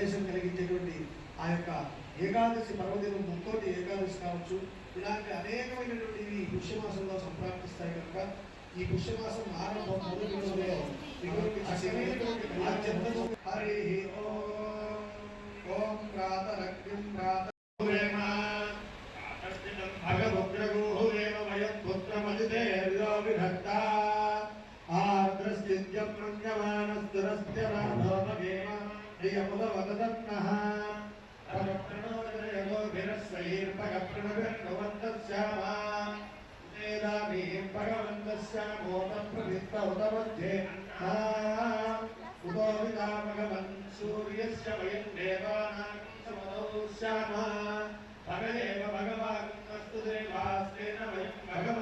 ద్వారా ప్రవేశం కలిగించేటువంటి ఆ యొక్క ఏకాదశి పర్వదినం ముక్కోటి ఏకాదశి కావచ్చు ఇలాంటి అనేకమైనటువంటి ఈ పుష్యమాసంలో సంప్రాప్తిస్తాయి కనుక ఈ పుష్యమాసం ఆరంభం మొదటి రోజులో. హరి ఓం ఓం ప్రాతరగ్నిం ప్రాత భగవద్రగోహురేవ విభక్త ఆర్ద్రస్థిత్యం మంగమానస్తురస్య రాధోమగేమ यमुदवदत्नः प्रणोदयलोभिरस्वैर्भगप्रणभिर्भवन्तस्यामा वेदाभिः भगवन्तस्यामोदप्रवित्त उदमध्ये उदो विदामगमन् सूर्यस्य वयं देवानां समदौ स्यामः भगदेव भगवान् अस्तु देवास्तेन वयं भगवन्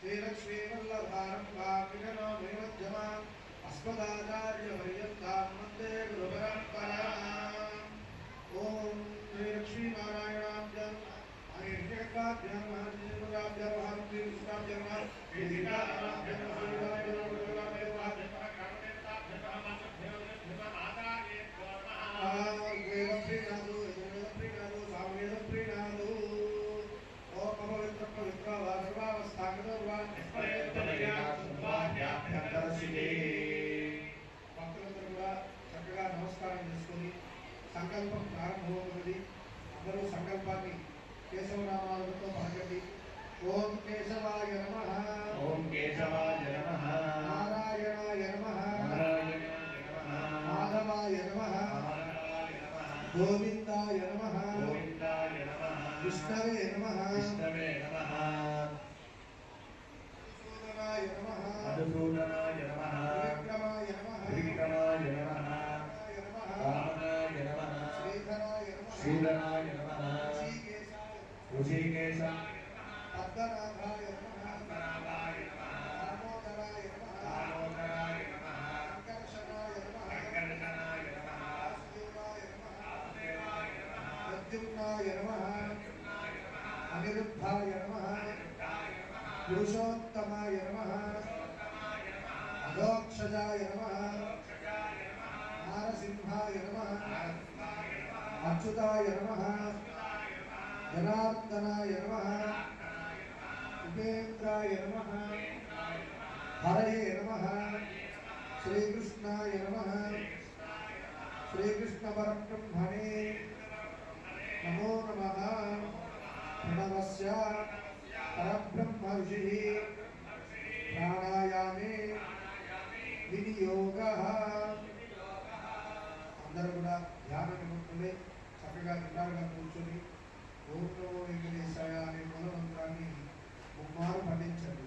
श्रीलक्ष्मीवल्लभानं पापिकनो भैरव्यमान् अस्मदाचार्यवर्यन्तान्मध्ये गुरुपरम्परा ॐ श्रीलक्ष्मीनारायणाब्जम् अनिर्यकाभ्यं महर्षिमुराभ्यं हरिं श्रीकाभ्यं वा సంకల్పం ప్రారంభమవుతుంది. అందరూ సంకల్పాన్ని కేశవనామాలతో పలకండి. ఓం కేశవాయ నమ. ఓం కేశవాయ నమః. నారాయణాయ నమ. మాధవాయ నమః. గోవిందాయ నమ. గోవిందాయ నమః. విష్ణవే నమ. విష్ణవే నమః. జనార్దనాయ నమ. ఉపేంద్రాయ నమ. హరయే నమ. శ్రీకృష్ణాయ నమ. శ్రీకృష్ణపరబ్రహ్మణే నమో నమ. ప్రణవస్య పరబ్రహ్మ ఋషి ప్రాణాయామే వినియోగ. అందరూ కూడా ధ్యాన నిమగ్నులే చక్కగా నిండారుగా కూర్చొని ఓం నమో వెంకటేశాయ అనే మూలమంత్రాన్ని ముమ్మారు పండించారు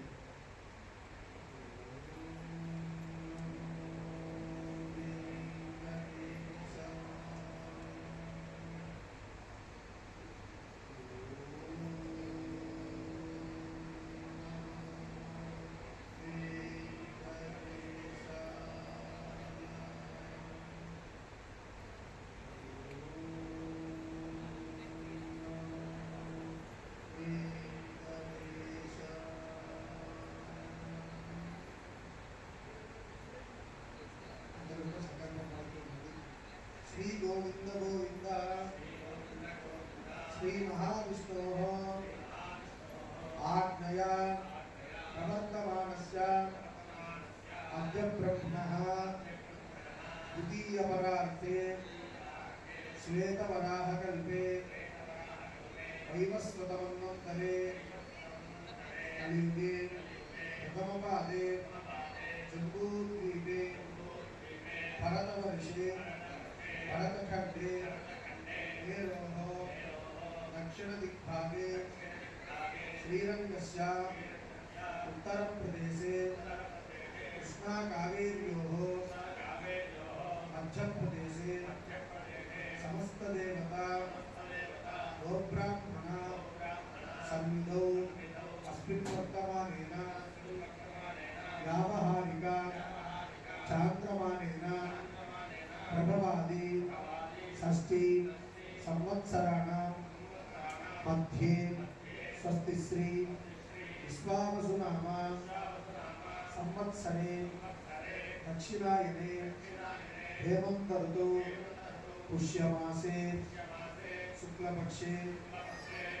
भरतखण्डे मेरोः दक्षिणदिग्भागे श्रीरङ्गस्य उत्तरप्रदेशे कृष्णाकावेर्योः मध्यप्रदेशे समस्तदेवता गोब्राह्मण షష్ఠి సంవత్సరాణ మధ్యే స్వస్తి శ్రీ విశ్వావసునామ సంవత్సరే దక్షిణాయనే హేమంత ఋతు పుష్యమాసే శుక్లపక్షే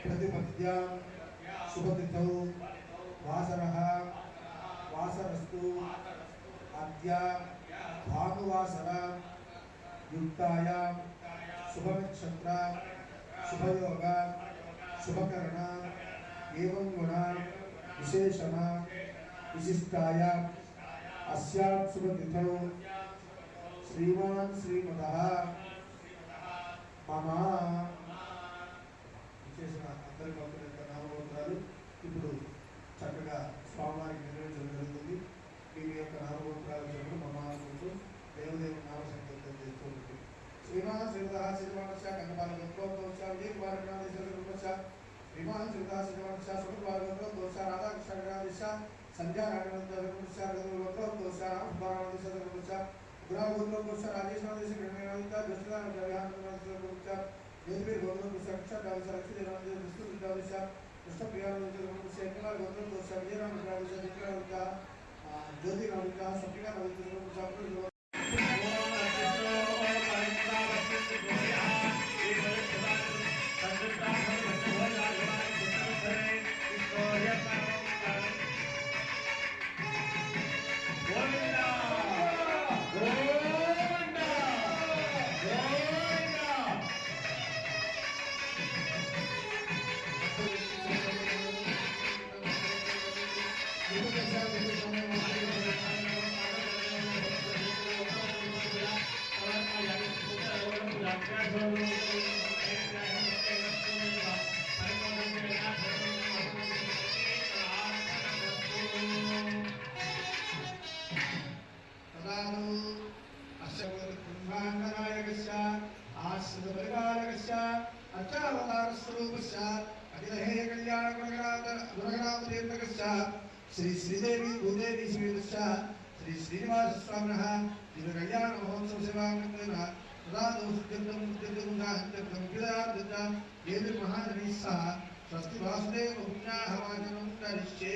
ప్రతిపద్యా శుభతిథౌ వాసర వాసరస్తు అద్య భానువాసర యుక్తాయాం శుభనక్షత్ర శుభయోగ శుభకరణ ఏం గుణ విశేషణ విశిష్టాయ. అస్యాం శుభతిథౌ. శ్రీమాన్ శ్రీమద. మమ. విశేషణ. అందరి భక్తుల యొక్క నామగోత్రాలు ఇప్పుడు చక్కగా స్వామివారికి నిర్వహించడం జరుగుతుంది. మీ యొక్క నామగోత్రాలు శ్రీమాన్ శ్రీమత శ్రీమానస్య కన్నపాల గోత్రోద్భవస్య విజయకుమారనాథేశ్వరస్య శ్రీమాన్ శ్రీమత శ్రీమానస్య సుఖపాల గోత్రోద్భవస్య రాధాకృష్ణ గణాధీశ సంధ్యా నారాయణస్య గోత్రోద్భవస్య రామకుమారాధీశ్వరస్య గురా గోత్రోద్భవస్య రాజేశ్వరదేశ గణనాథ దృష్టిదాన జయానందస్య జ్యోతిర్భీర్ గోత్రోద్భవస్య కృష్ణ లక్ష్మీ దేవాలయ విష్ణు విద్యాలయ కృష్ణ ప్రియానందస్య కుమార్ గోత్రోద్భవస్య విజయరామ విద్యాలయ దిక్కానంద జ్యోతిరామిక సత్యగా నవీకరణ ఏది మహాజనీ సహ స్వస్తి వాసుదేవ పుణ్యాహవాచనం కరిష్యే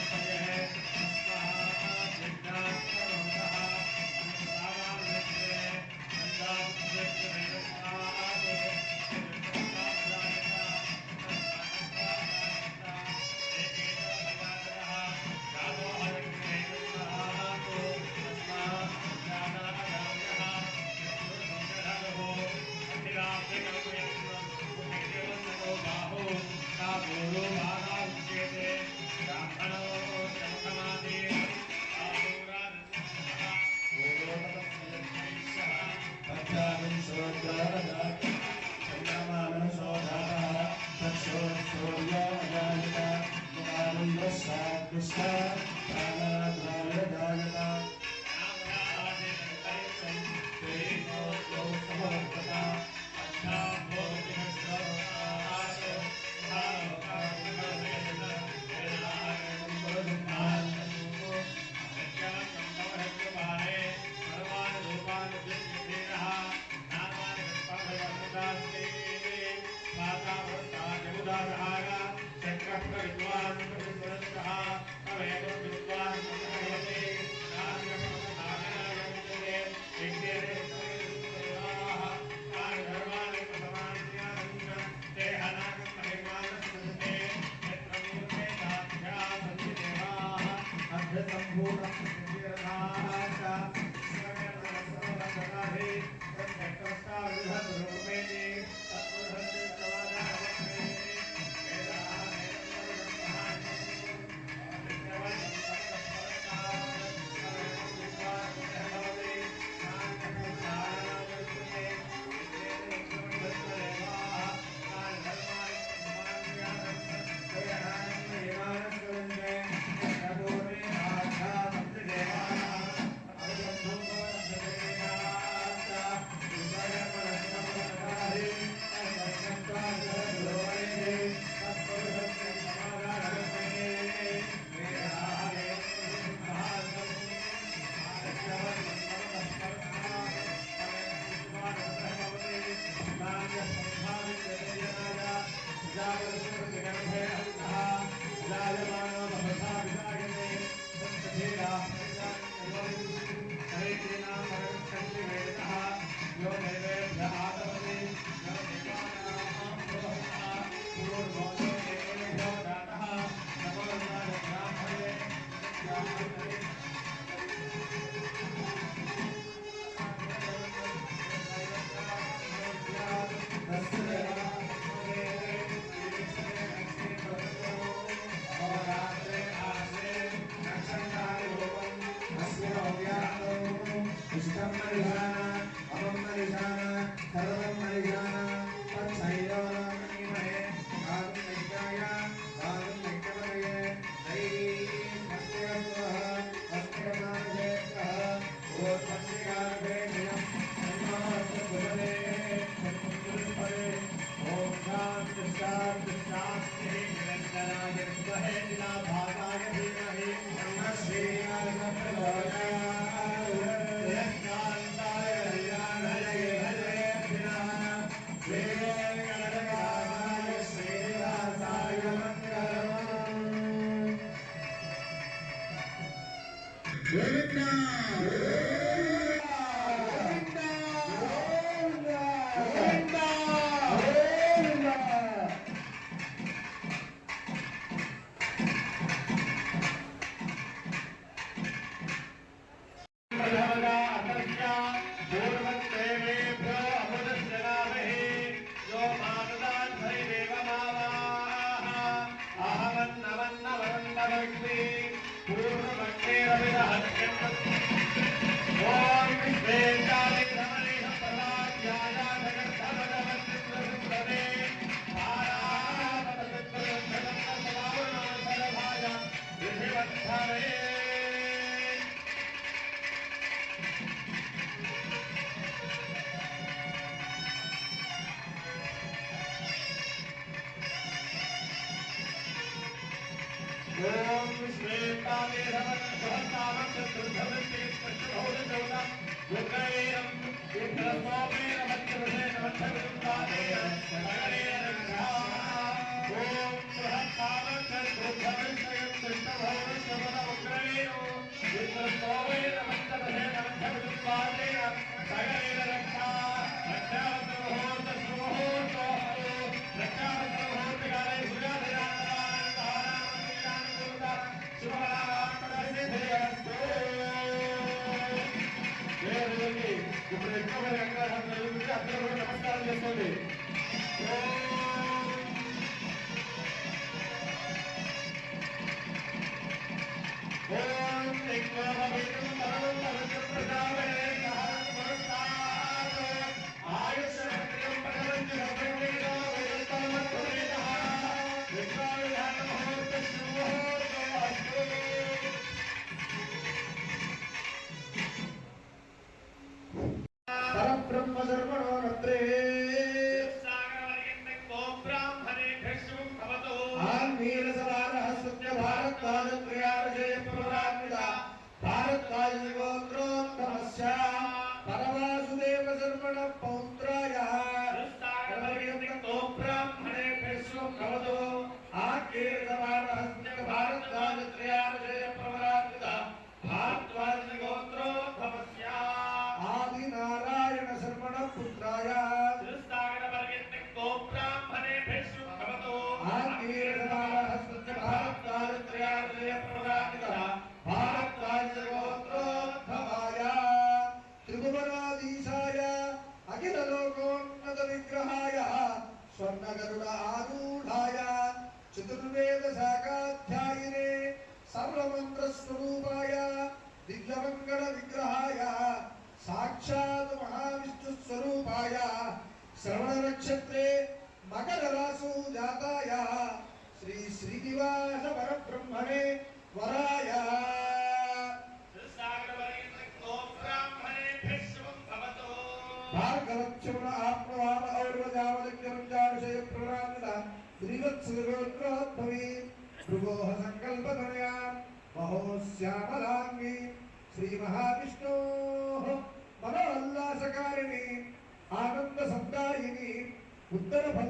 Thank you. நமக்கிறது நமக்கிறது தானே